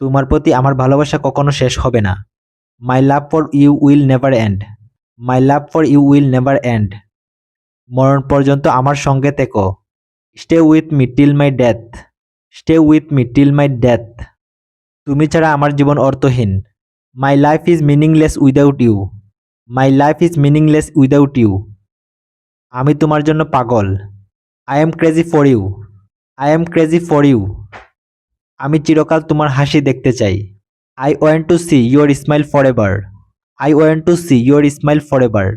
তোমার প্রতি আমার ভালোবাসা কখনো শেষ হবে না। My love for you will never end my love for you will never end মরণ পর্যন্ত আমার সঙ্গে থেকো। Stay with me till my death stay with me till my death তুমি ছাড়া আমার জীবন অর্থহীন। My life is meaningless without you my life is meaningless without you আমি তোমার জন্য পাগল। I am crazy for you I am crazy for you আমি চিরকাল তোমার হাসি দেখতে চাই। I want to see your smile for ever I want to see your smile for ever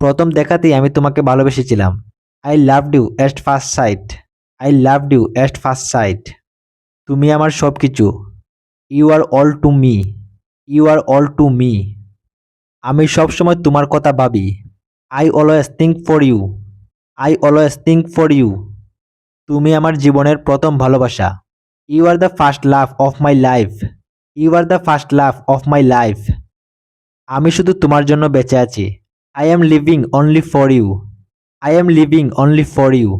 প্রথম দেখাতেই আমি তোমাকে ভালোবেসেছিলাম। I love you at first sight I love you at first sight তুমি আমার সব কিছু you are all to me you are all to me আমি সবসময় তোমার কথা ভাবি। I always think for you I always think for you তুমি আমার জীবনের প্রথম ভালোবাসা। You are the first love of my life you are the first love of my life আমি শুধু তোমার জন্য বেঁচে আছি। I am living only for you I am living only for you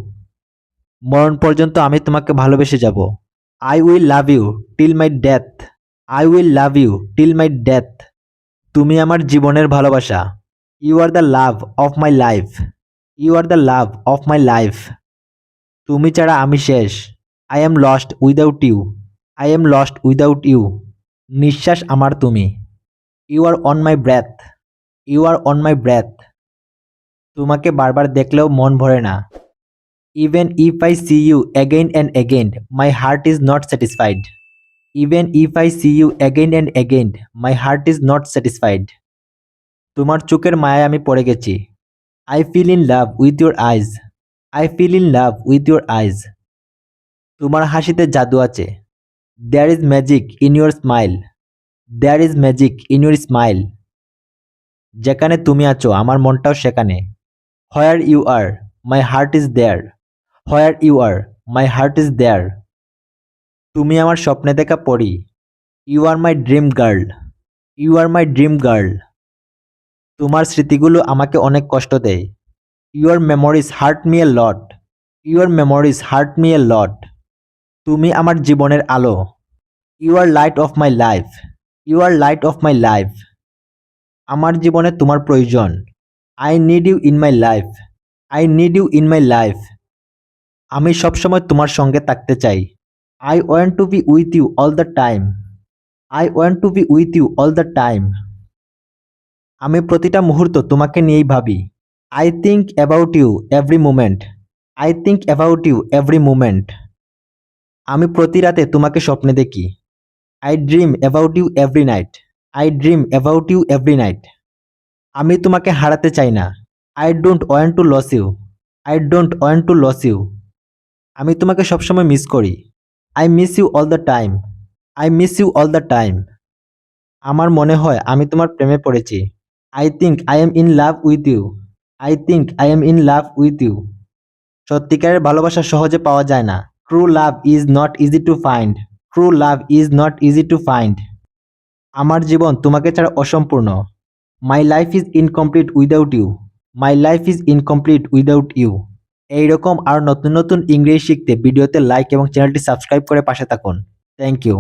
মরণ পর্যন্ত আমি তোমাকে ভালোবেসে যাব। I will love you till my death I will love you till my death তুমি আমার জীবনের ভালোবাসা। You are the love of my life you are the love of my life তুমি ছাড়া আমি শেষ। I am lost without you I am lost without you নিঃশ্বাস আমার তুমি you are on my breath you are on my breath তোমাকে বারবার দেখলেও মন ভরে না even if I see you again and again my heart is not satisfied even if I see you again and again my heart is not satisfied তোমার চোখের মায়ায় আমি পড়ে গেছি I feel in love with your eyes I feel in love with your eyes তোমার হাসিতে জাদু আছে। There is magic in your smile there is magic in your smile যেখানে তুমি আছো, আমার মনটাও সেখানে। Where you are my heart is there where you are my heart is there তুমি আমার স্বপ্নে দেখা পড়ি you are my dream girl you are my dream girl তোমার স্মৃতিগুলো আমাকে অনেক কষ্ট দেয়। Your memories hurt me a lot your memories hurt me a lot তুমি আমার জীবনের আলো। You are light of my life you are light of my life আমার জীবনে তোমার প্রয়োজন। I need you in my life I need you in my life আমি সবসময় তোমার সঙ্গে থাকতে চাই। I want to be with you all the time I want to be with you all the time আমি প্রতিটা মুহূর্ত তোমাকে নিয়েই ভাবি। I think about you every moment I think about you every moment আমি প্রতি রাতে তোমাকে স্বপ্নে দেখি। I dream about you every night I dream about you every night আমি তোমাকে হারাতে চাই না। I don't want to lose you I don't want to lose you আমি তোমাকে সবসময় মিস করি। I miss you all the time I miss you all the time আমার মনে হয় আমি তোমার প্রেমে পড়েছি। I think I am in love with you I think I am in love with you সত্যিকারের ভালোবাসা সহজে পাওয়া যায় না। True love is not easy to find true love is not easy to find আমার জীবন তোমাকে ছাড়া অসম্পূর্ণ। My life is incomplete without you my life is incomplete without you এইরকম আর নতুন নতুন ইংরেজি শিখতে ভিডিওতে লাইক এবং চ্যানেলটি সাবস্ক্রাইব করে পাশে থাকুন। Thank you